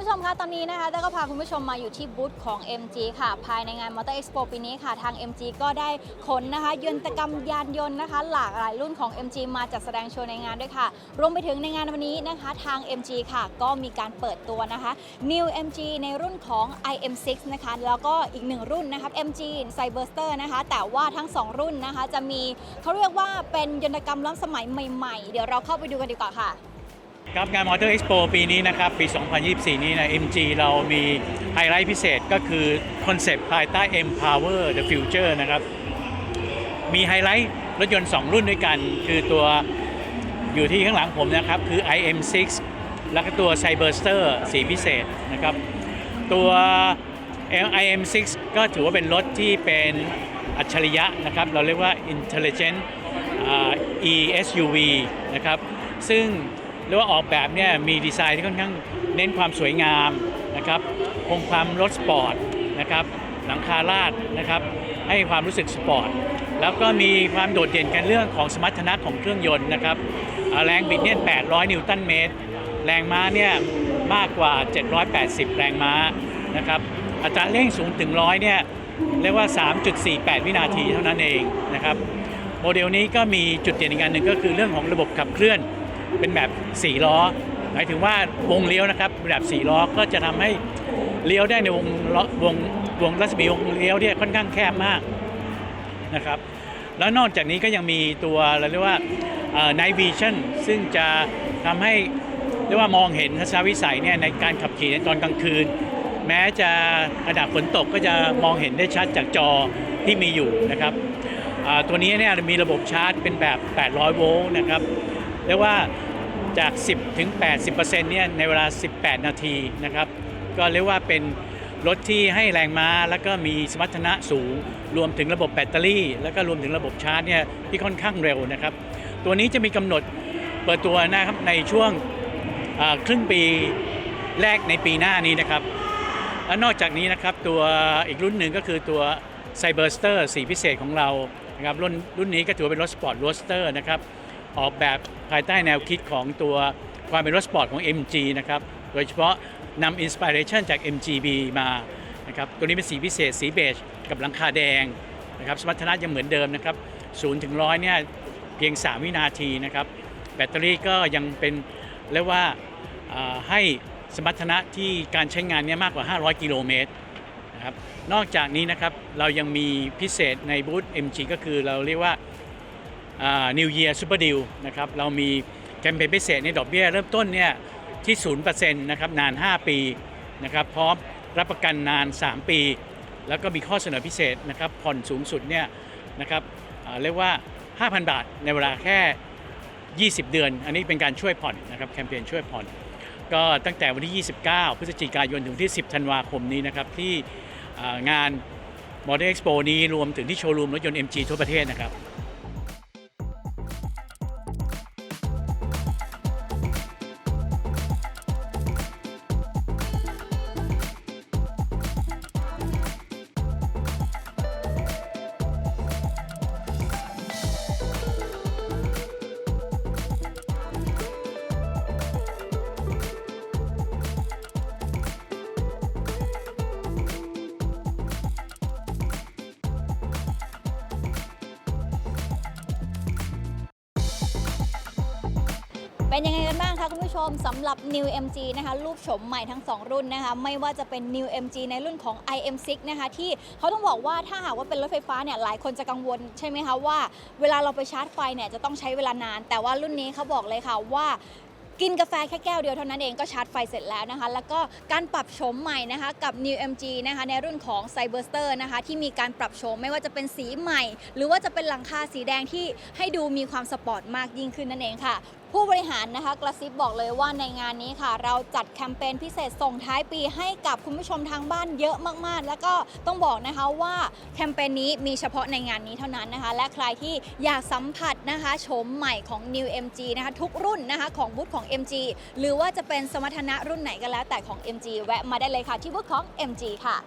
ผู้ชมคะตอนนี้นะคะแต่ก็พาคุณผู้ชมมาอยู่ที่บูธของ MG ค่ะ ภายในงาน Motor Expo ปีนี้ค่ะ ทาง MG ก็ได้ขนนะคะยนตกรรมยานยนต์นะคะ หลากหลายรุ่นของ MG มาจัดแสดงโชว์ในงานด้วยค่ะ รวมไปถึงในงานวันนี้นะคะ ทาง MG ค่ะ ก็มีการเปิดตัวนะคะ New MG ในรุ่นของ IM6 นะคะแล้วก็อีกหนึ่งรุ่นนะคะ MG Cyberster นะคะ แต่ว่าทั้ง 2 รุ่นนะคะจะมีเขาเรียกว่าเป็นยนตกรรมล้ำสมัยใหม่ๆ เดี๋ยวเราเข้าไปดูกันดีกว่าค่ะ ครับงาน Motor Expo ปีนี้นะครับปี 2024 นี้นะ MG เรามีไฮไลท์พิเศษก็คือคอนเซปต์ภายใต้ Empower the Future นะครับ มีไฮไลท์รถยนต์ 2 รุ่นด้วยกัน คือตัวอยู่ที่ข้างหลังผมนะครับ คือ IM6 แล้วก็ตัว Cyberster สีพิเศษนะครับ ตัว IM6 ก็ถือว่าเป็นรถที่เป็นอัจฉริยะนะครับ เราเรียกว่า Intelligent ESUV นะครับ ซึ่ง เรียกว่าออกแบบเนี่ยมีดีไซน์ที่ค่อนข้างเน้นความสวยงามนะครับคงความรถสปอร์ตนะครับหลังคาลาดนะครับให้ความรู้สึกสปอร์ตแล้วก็มีความโดดเด่นกันเรื่องของสมรรถนะของเครื่องยนต์นะครับแรงบิดเนี่ย 800 นิวตันเมตร แรงม้าเนี่ยมากกว่า 780 แรงม้านะครับอัตราเร่ง0ถึง 100 เนี่ยเรียกว่า 3.48 วินาทีเท่านั้นเองนะครับโมเดลนี้ก็มีจุดเด่นอีกอันหนึ่งก็คือเรื่องของระบบขับเคลื่อน เป็นแบบ4ล้อหมายถึงว่าวงเลี้ยวนะครับแบบ4ล้อก็จะทำให้เลี้ยวได้ในวงล้อวงวงรัศมีวงเลี้ยวเนี่ยค่อนข้างแคบมากนะครับ แล้วนอกจากนี้ก็ยังมีตัวเราเรียกว่า night vision ซึ่งจะทำให้เรียกว่ามองเห็นทัศนวิสัยเนี่ยในการขับขี่ในตอนกลางคืน แม้จะระดับฝนตกก็จะมองเห็นได้ชัดจากจอที่มีอยู่นะครับตัวนี้เนี่ยมีระบบชาร์จเป็นแบบ 800 โวลต์นะครับ เรียกว่าจาก 10ถึง80%เนี่ยในเวลา 18 นาทีนะครับ ก็เรียกว่าเป็นรถที่ให้แรงม้าแล้วก็มีสมรรถนะสูง รวมถึงระบบแบตเตอรี่ แล้วก็รวมถึงระบบชาร์จเนี่ยที่ค่อนข้างเร็วนะครับ ตัวนี้จะมีกำหนดเปิดตัวนะครับในช่วงครึ่งปีแรกในปีหน้านี้นะครับและนอกจากนี้นะครับตัวอีกรุ่นหนึ่งก็คือตัว Cyberster สีพิเศษของเรานะครับรุ่นรุ่นนี้ก็ถือว่าเป็นรถสปอร์ตโรสเตอร์นะครับ ออกแบบภายใต้แนวคิดของตัวความเป็นรถสปอร์ตของ MG นะครับโดยเฉพาะนำอินสปิเรชันจาก MGB มานะครับตัวนี้เป็นสีพิเศษสีเบจกับหลังคาแดงนะครับสมรรถนะยังเหมือนเดิมนะครับ0ถึง100เนี่ยเพียง 3 วินาทีนะครับแบตเตอรี่ก็ยังเป็นเรียกว่าาให้สมรรถนะที่การใช้งานเนี่ยมากกว่า 500 กิโลเมตรนะครับนอกจากนี้นะครับเรายังมีพิเศษในบูธ MG ก็คือเราเรียกว่า New Year Super Deal นะครับเรามีแคมเปญพิเศษในดอกเบี้ยเริ่มต้นเนี่ยที่ 0%นะครับนาน 5 ปีนะครับพร้อมรับประกันนาน 3 ปี แล้วก็มีข้อเสนอพิเศษนะครับผ่อนสูงสุดเนี่ยนะครับเรียกว่า 5,000 บาทในเวลาแค่ 20 เดือน อันนี้เป็นการช่วยผ่อนนะครับแคมเปญช่วยผ่อน ก็ตั้งแต่วันที่ 29 พฤศจิกายนถึงที่ 10 ธันวาคมนี้นะครับที่อ่างาน Model Expo นี้รวมถึงที่โชว์รูมรถยนต์ MG ทั่วประเทศนะครับ เป็นยังไงกันบ้างคะคุณผู้ชมสำหรับ New MG นะคะรูปโฉมใหม่ทั้ง 2 รุ่นนะคะไม่ว่าจะเป็น New MG ในรุ่นของ IM6 นะคะที่เขาต้องบอกว่าถ้าหากว่าเป็นรถไฟฟ้าเนี่ยหลายคนจะกังวลใช่ไหมคะว่าเวลาเราไปชาร์จไฟเนี่ยจะต้องใช้เวลานาน แต่ว่ารุ่นนี้เขาบอกเลยค่ะว่ากินกาแฟแค่แก้วเดียวเท่านั้นเองก็ชาร์จไฟเสร็จแล้วนะคะ แล้วก็การปรับโฉมใหม่นะคะกับ New MG นะคะในรุ่นของ Cyberster นะคะที่มีการปรับโฉมไม่ว่าจะเป็นสีใหม่ หรือว่าจะเป็นหลังคาสีแดงที่ให้ดูมีความสปอร์ตมากยิ่งขึ้นนั่นเองค่ะ ผู้บริหารนะคะกระซิบบอกเลยว่าในงานนี้ค่ะ เราจัดแคมเปญพิเศษส่งท้ายปีให้กับคุณผู้ชมทางบ้านเยอะมากๆ แล้วก็ต้องบอกนะคะว่าแคมเปญนี้มีเฉพาะในงานนี้เท่านั้นนะคะ และใครที่อยากสัมผัสนะคะโฉมใหม่ของ New MG นะคะทุกรุ่นนะคะของบูธของ MG หรือว่าจะเป็นสมรรถนะรุ่นไหนก็แล้วแต่ของ MG แวะมาได้เลยค่ะที่บูธของ MG ค่ะ